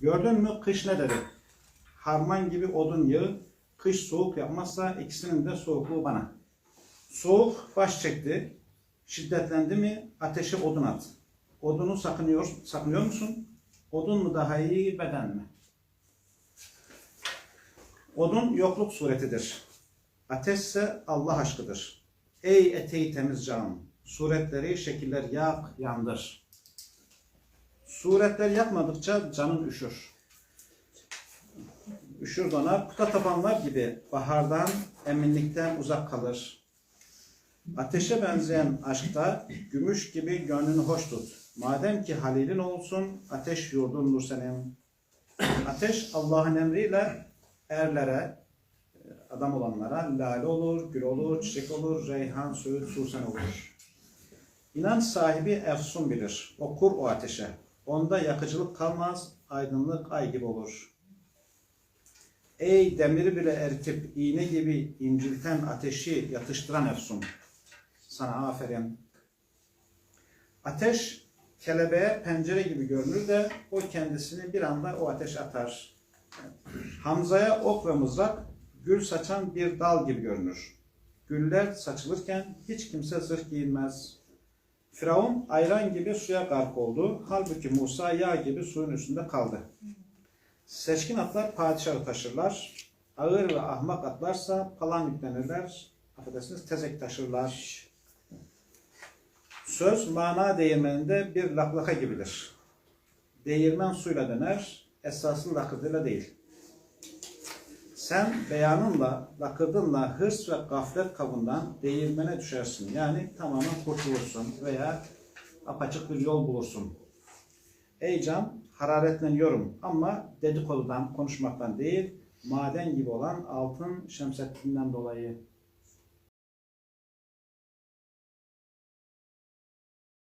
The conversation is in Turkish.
Gördün mü kış ne dedi? Harman gibi odun yağı, kış soğuk yapmazsa ikisinin de soğukluğu bana. Soğuk baş çekti, şiddetlendi mi ateşe odun at. Odunu sakınıyor, sakınıyor musun? Odun mu daha iyi beden mi? Odun yokluk suretidir. Ateşse Allah aşkıdır. Ey eteği temiz can, suretleri şekiller yak, yandır. Suretler yakmadıkça canın üşür. Üşür donar, puta tapanlar gibi bahardan, eminlikten uzak kalır. Ateşe benzeyen aşkta gümüş gibi gönlünü hoş tut. Madem ki halilin olsun, ateş yurdundur senin. Ateş Allah'ın emriyle erlere, adam olanlara lale olur, gül olur, çiçek olur, reyhan, söğüt, susen olur. İnanç sahibi efsun bilir. Okur o ateşe. Onda yakıcılık kalmaz, aydınlık ay gibi olur. Ey demiri bile eritip iğne gibi incilten ateşi yatıştıran efsun. Sana aferin. Ateş kelebeğe pencere gibi görünür de o kendisini bir anda o ateş atar. Hamza'ya ok ve mızrak gül saçan bir dal gibi görünür. Güller saçılırken hiç kimse zırh giyinmez. Firavun ayran gibi suya gark oldu. Halbuki Musa yağ gibi suyun üstünde kaldı. Seçkin atlar padişahı taşırlar. Ağır ve ahmak atlarsa palan yüklenirler. Affedersiniz tezek taşırlar. Söz mana değirmeninde bir laklaka gibidir. Değirmen suyla döner, esaslı lakırdıyla değil. Sen beyanınla, lakırdınla hırs ve gaflet kabından değirmene düşersin. Yani tamamen kurtulursun veya apaçık bir yol bulursun. Ey can, hararetleniyorum ama dedikodudan, konuşmaktan değil, maden gibi olan altın Şemsettin'den dolayı